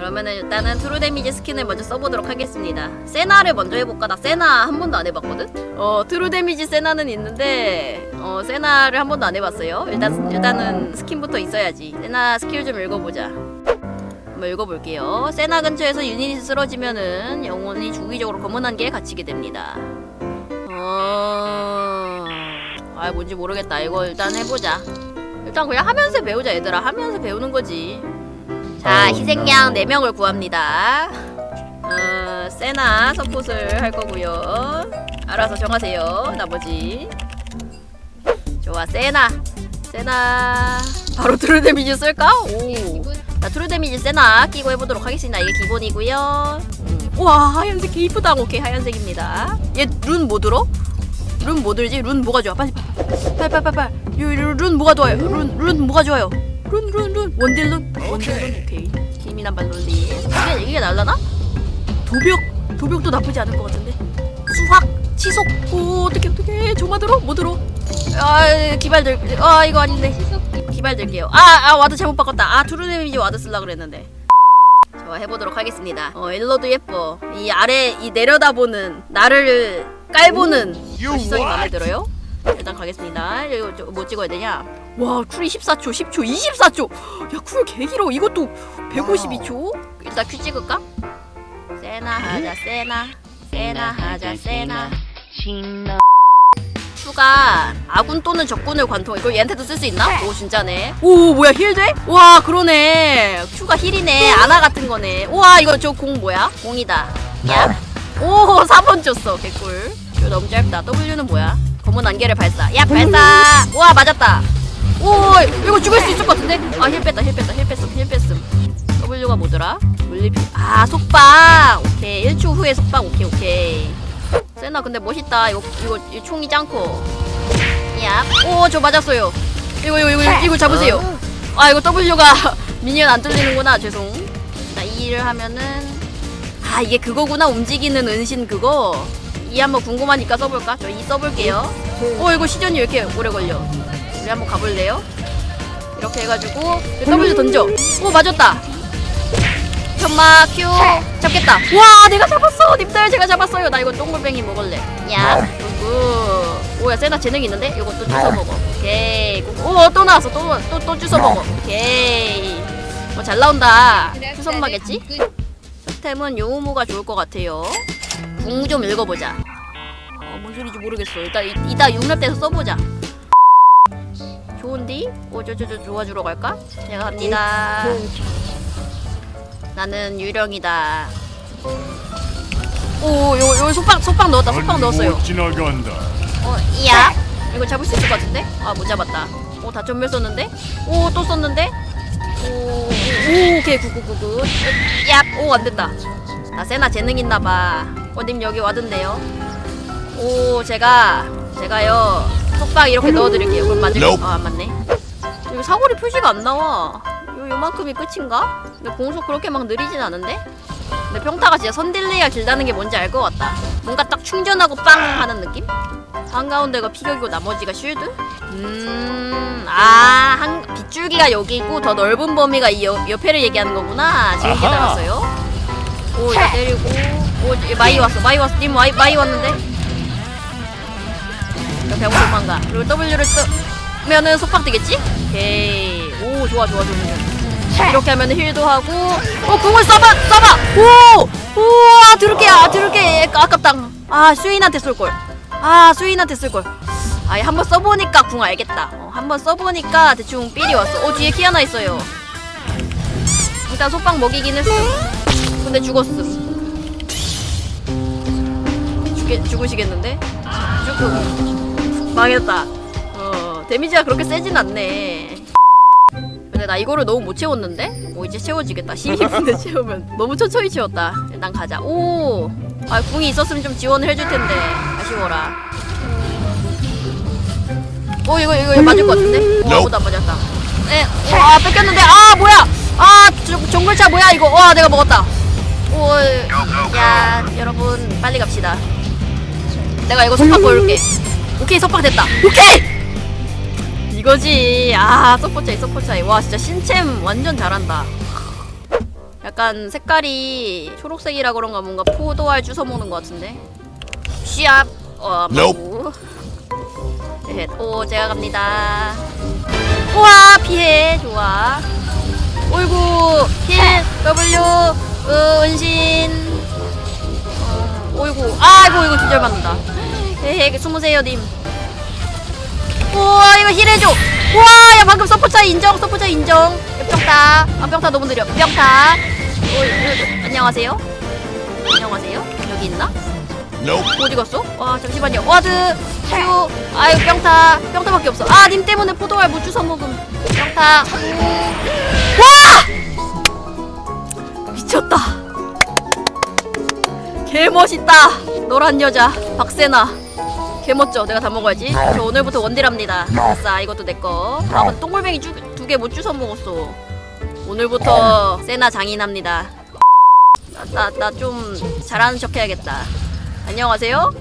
그러면은 일단은 트루 데미지 스킨을 먼저 써보도록 하겠습니다. 세나를 먼저 해볼까? 나 세나 한 번도 안 해봤거든? 어, 트루 데미지 세나는 있는데, 어, 세나를 한 번도 안 해봤어요. 일단, 일단은 스킨부터 있어야지. 세나 스킬 좀 읽어보자. 한번 읽어볼게요. 세나 근처에서 유닛이 쓰러지면은 영혼이 주기적으로 검은 한계에 갇히게 됩니다. 어... 아 뭔지 모르겠다. 이거 일단 해보자. 일단 그냥 하면서 배우자 얘들아. 하면서 배우는 거지. 자 희생양 4명을 구합니다. 어, 세나 서폿을 할 거고요. 알아서 정하세요. 나머지. 좋아 세나. 세나. 바로 트루 데미지 쓸까? 오. 자, 트루 데미지 세나 끼고 해보도록 하겠습니다. 이게 기본이고요. 음. 우와, 하얀색 개 이쁘다. 오케이, 하얀색입니다. 얘 룬 뭐 들어? 룬 뭐 들지? 룬 뭐가 좋아? 빨리, 요, 룬 뭐가 좋아요? 룬, 룬 뭐가 좋아요? 룬, 룬, 룬. 원딜 룬? 원딜 룬? 오케이. 기민한 발놀리. 이게, 이게 날라나? 도벽! 도벽도 나쁘지 않을 것 같은데. 수확! 치속! 오, 어떡해, 어떡해. 조마 들어? 뭐 들어? 아, 기발 들. 아, 이거 아닌데. 기발 들게요. 아, 아 와드 잘못 바꿨다. 아 트루 데미지 와드 쓸라 그랬는데. 좋아 해보도록 하겠습니다. 어 일러도 예뻐. 이 아래 이 내려다보는 나를 깔보는 그 시선이 마음에 들어요. 일단 가겠습니다. 이거 저- 뭐 찍어야 되냐? 와 쿨이 14초, 10초, 24초. 야 쿨 개길어. 이것도 152초. 일단 큐 찍을까? 세나 하자 세나 세나 하자 세나. 큐가 아군 또는 적군을 관통. 이거 얘한테도 쓸 수 있나? 오 진짜네. 오 뭐야 힐 돼? 와 그러네. 큐가 힐이네. 아나 같은 거네. 우와 이거 저 공 뭐야? 공이다. 야. 오 4번 줬어. 개꿀. 이거 너무 짧다. W는 뭐야? 검은 안개를 발사. 야 발사. 우와 맞았다. 오 이거 죽을 수 있을 것 같은데? 아 힐 뺐다 힐 뺐다 힐 뺐음 힐 뺐음. W가 뭐더라? 물리피. 아 속박. 오케이 1초 후에 속박. 오케이 오케이. 세나 근데 멋있다. 이거 이거, 이거 총이 짱커. 야, 오저 맞았어요. 이거 이거 이거 이거 잡으세요. 아 이거 W가 미니언 안 뚫리는구나. 죄송. 자 E를 하면은 아 이게 그거구나 움직이는 은신 그거. 이 한번 궁금하니까 써볼까? 저 E 써볼게요. 오 이거 시전이 왜 이렇게 오래 걸려? 우리 한번 가볼래요? 이렇게 해가지고 W 던져. 오 맞았다. 현마 큐 잡겠다. 와 내가 잡았어. 님들 제가 잡았어요. 나 이거 동글뱅이 먹을래. 야, 구 오야 세나 재능 있는데? 이거 또 주워 먹어. 오케이. 오또 나왔어. 또또 또 또 주워 먹어. 오케이. 뭐잘 나온다. 수선마겠지? 템은 요우무가 좋을 것 같아요. 궁 좀 읽어보자. 어, 뭔 소리인지 모르겠어. 일단 이, 이따 6렙 때서 써보자. 좋은디? 오, 저, 저, 저, 도와주러 갈까? 제가 갑니다. 나는 유령이다. 오, 요, 요 속박, 속박 넣었다. 속박 넣었어요. 못 지나간다. 어, 이야. 이거 잡을 수 있을 것 같은데? 아, 못 잡았다. 오, 다 전멸 썼는데? 오, 또 썼는데? 오, 오, 오케이, 굿굿굿굿. 얍, 오, 안 됐다. 나 세나 재능 있나봐. 어, 님 여기 와든데요? 오, 제가, 제가요, 속박 이렇게 넣어드릴게요. 그럼 Nope. 아, 안 맞네. 이거 사거리 표시가 안 나와. 요, 요만큼이 끝인가? 근데 공속 그렇게 막 느리진 않은데? 근데 평타가 진짜 선딜레이가 길다는 게 뭔지 알 것 같다. 뭔가 딱 충전하고 빵 하는 느낌? 한가운데가 피격이고 나머지가 쉴드? 음, 아, 한, 빗줄기가 여기 있고 더 넓은 범위가 이 옆, 옆에를 얘기하는 거구나. 지금. 깨달았어요. 오, 이거 때리고. 오, 얘 마이 왔어, 마이 왔어. 님 마이, 마이 왔는데? 배고 도망가. 그리고 W를 쓰면은 속박 되겠지? 오케이. 오, 좋아, 좋아, 좋아. 이렇게 하면 힐도 하고. 어 궁을 써봐 써봐. 오 우와 드럽게 아 드럽게. 아깝다. 아 수인한테 쏠걸. 아 수인한테 쏠걸. 아예 한번 써보니까 궁 알겠다. 어, 한번 써보니까 대충 삘이 왔어. 어 뒤에 키 하나 있어요. 일단 속박 먹이긴 했어. 근데 죽었음. 죽으시겠는데? 죽고 망했다. 어 데미지가 그렇게 세진 않네. 근데 나 이거를 너무 못 채웠는데? 오 이제 채워지겠다. 12분에 채우면. 너무 천천히 채웠다. 일단 가자. 오! 아 궁이 있었으면 좀 지원을 해줄 텐데. 아쉬워라. 오 이거 이거, 이거 맞을 것 같은데? 오 아무도 안 맞았다. 네, 오, 아 뺏겼는데. 아 뭐야! 아 정- 정글차 뭐야 이거? 와 내가 먹었다. 오 야 여러분 빨리 갑시다. 내가 이거 속박 보여줄게 오케이 속박 됐다 오케이 이거지. 아, 서포차이, 서포차이. 와, 진짜 신챔 완전 잘한다. 약간 색깔이 초록색이라 그런가 뭔가 포도알 주워 먹는 것 같은데. 시합. 어, 마구. 넷. 오, 제가 갑니다. 우와, 피해. 좋아. 오이구, 힐, W, 으, 은신. 어, 오이구, 아이고, 이거 기절 맞는다. 헤헤, 숨으세요, 님. 우와, 이거 힐해줘. 우와, 야, 방금 서포차 인정, 서포차 인정. 야, 평타. 아, 평타 너무 느려. 평타. 오, 이거, 안녕하세요. 안녕하세요. 여기 있나? Nope. 어디 갔어? 와 잠시만요 와드 슈 아유 평타 평타밖에 없어 아 님 때문에 포도알 못 주워 먹음 평타 와 미쳤다 개 멋있다 노란 여자 박세나 개 멋져. 내가 다 먹어야지. 저 오늘부터 원딜합니다. 아싸 이것도 내꺼 아 똥골뱅이 두 개 못 주워 먹었어. 오늘부터 세나 장인합니다. 나 나 좀 잘하는 척 해야겠다. 안녕하세요.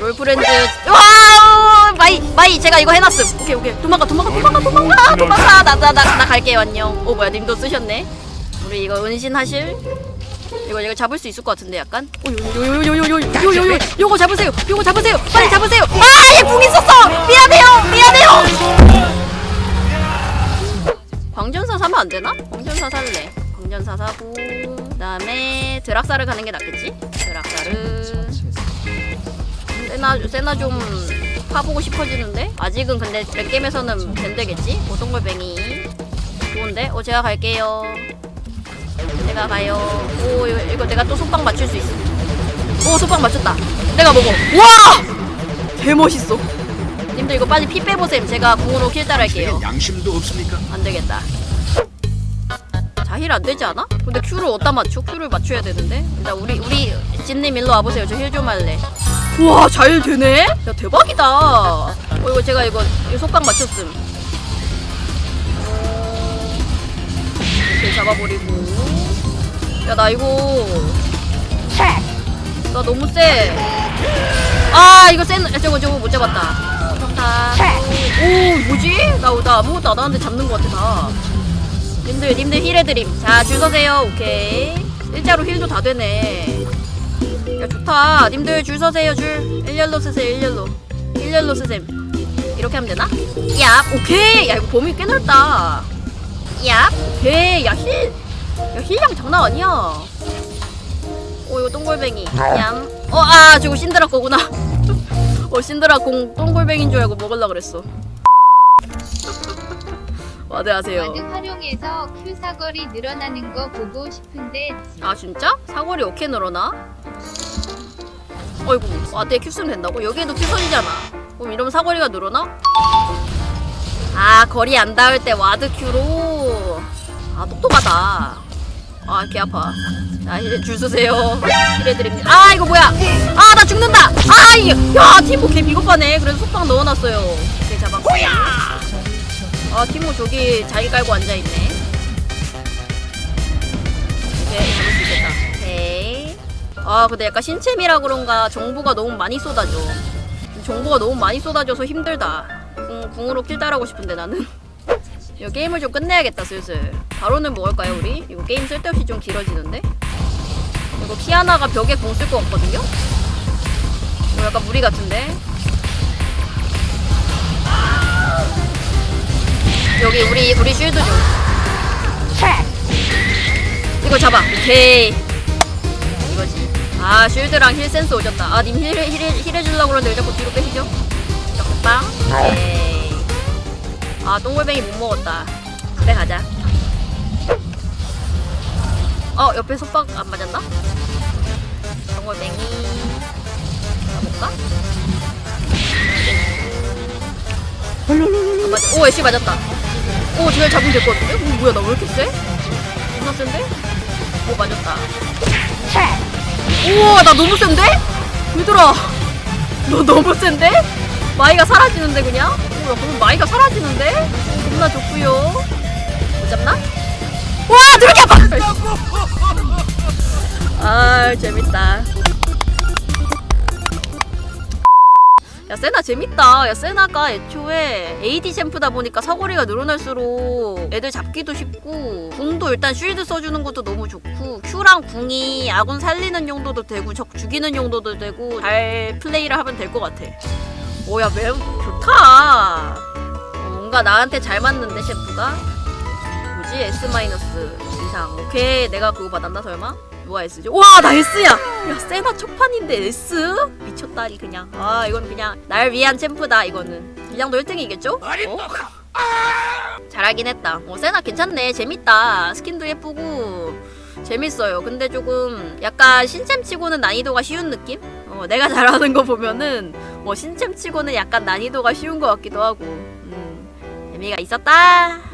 롤프렌드 와 마이 마이 제가 이거 해놨음. 오케이 오케이. 도망가 도망가 도망가 도망가 도망가. 나 나 나 나 갈게요. 안녕. 오 뭐야. 님도 쓰셨네. 우리 이거 은신하실. 이거 이거 잡을 수 있을 것 같은데 약간. 오요요요요요요요요요 요거 잡으세요. 요거 잡으세요. 빨리 잡으세요. 아 얘궁 있었어. 미안해요 미안해요. 광전사 사면 안 되나? 광전사 살래. 광전사 사고 그다음에 드락사를 가는 게 낫겠지? 드락사를 세나 세나 좀 파보고 싶어지는데 아직은 근데 렉겜에서는 된대겠지? 오동골뱅이 좋은데? 오 제가 갈게요. 제가 가요. 오 이거, 이거 내가 또 속박 맞출 수 있어. 오 속박 맞췄다. 내가 먹어. 와! 개 멋있어. 님들 이거 빨리 피 빼보셈. 제가 궁으로 킬 따랄게요. 양심도 없습니까? 안 되겠다. 자힐 안 되지 않아? 근데 Q를 어디다 맞춰? Q를 맞춰야 되는데. 일단 우리 우리 진님 일로 와보세요. 저 힐 좀 할래. 와, 잘 되네? 야 대박이다. 어 이거 제가 이거 이 속박 맞췄음. 잡아버리고. 야 나 이거 나 너무 세. 아 이거 센 저거 저거 못 잡았다. 평타. 오 뭐지? 나, 나 아무것도 안 하는데 잡는 것 같아 다. 님들 님들 힐 해드림. 자줄 서세요. 오케이. 일자로 힐도 다 되네. 야 좋다. 님들 줄 서세요 줄. 일렬로 쓰세요 일렬로. 일렬로 쓰셈. 이렇게 하면 되나? 야 오케이. 야 이거 범위 꽤 넓다. 야 오케이. 야 힐. 야 힐량 장난 아니야. 오 이거 똥골뱅이. 얌. 어 아 저거 신드라 거구나. 어 신드라 공 똥골뱅인 줄 알고 먹을라 그랬어. 와드하세요. 와드 활용해서 Q 사거리 늘어나는 거 보고 싶은데 아 진짜? 사거리 어떻게 늘어나? 어이구 와드에 큐 쓰면 된다고? 여기에도 큐 선이잖아 그럼 이러면 사거리가 늘어나? 아 거리 안 닿을 때 와드 큐로 아 똑똑하다. 아개 아파. 자줄 서세요. 힐해드립니다. 아 이거 뭐야? 아 나 죽는다! 아 이게 야 티모 개 비겁하네. 그래서 속박 넣어놨어요. 오케이 잡았고. 아 티모 저기 자기 깔고 앉아있네. 오케이 잡을 수 있겠다. 오케이. 아 근데 약간 신체미라 그런가 정보가 너무 많이 쏟아져. 정보가 너무 많이 쏟아져서 힘들다. 궁, 궁으로 킬 따라고 싶은데 나는 이 게임을 좀 끝내야겠다 슬슬. 바로는 먹을까요 우리? 이거 게임 쓸데없이 좀 길어지는데? 이거 키아나가 벽에 궁쓸것 같거든요? 이거 약간 무리 같은데? 여기 우리 우리 쉴드 좀. 이거 잡아. 오케이. 이거지. 아 쉴드랑 힐 센스 오졌다. 아님 힐 힐 힐 해주려고 그러는데 왜 자꾸 뒤로 빼시죠? 빵. 오케이 아 똥골뱅이 못 먹었다 집에 가자 어 옆에 속박 안 맞았나? 똥골뱅이 가볼까? 안 맞아 오 애쉬 맞았다 오 쟤를 잡으면 될 것 같은데? 오 뭐야 나 왜 이렇게 세? 존나 센데? 오 맞았다 우와 나 너무 센데? 얘들아 너 너무 센데? 마이가 사라지는데 그냥? 오, 야, 그럼 마이가 사라지는데? 겁나 좋구요. 못 잡나? 와 드럽게 아파! 아 재밌다. 야 세나 재밌다. 야 세나가 애초에 AD 챔프다 보니까 사거리가 늘어날수록 애들 잡기도 쉽고 궁도 일단 쉴드 써주는 것도 너무 좋고 Q랑 궁이 아군 살리는 용도도 되고 적 죽이는 용도도 되고 잘 플레이를 하면 될 것 같아 오야 매우 좋다 어, 뭔가 나한테 잘 맞는데 셰프가 뭐지 S 마이너스 이상 오케이 내가 그거 받았나 설마? 누가 S지? 와나 S야! 야 세나 첫판인데 S? 미쳤다니 그냥 아 이건 그냥 날 위한 챔프다 이거는 이 정도 1등이겠죠? 어? 잘하긴 했다 어 세나 괜찮네 재밌다 스킨도 예쁘고 재밌어요 근데 조금 약간 신챔 치고는 난이도가 쉬운 느낌? 어 내가 잘하는 거 보면은 뭐 신챔 치고는 약간 난이도가 쉬운 것 같기도 하고. 음 재미가 있었다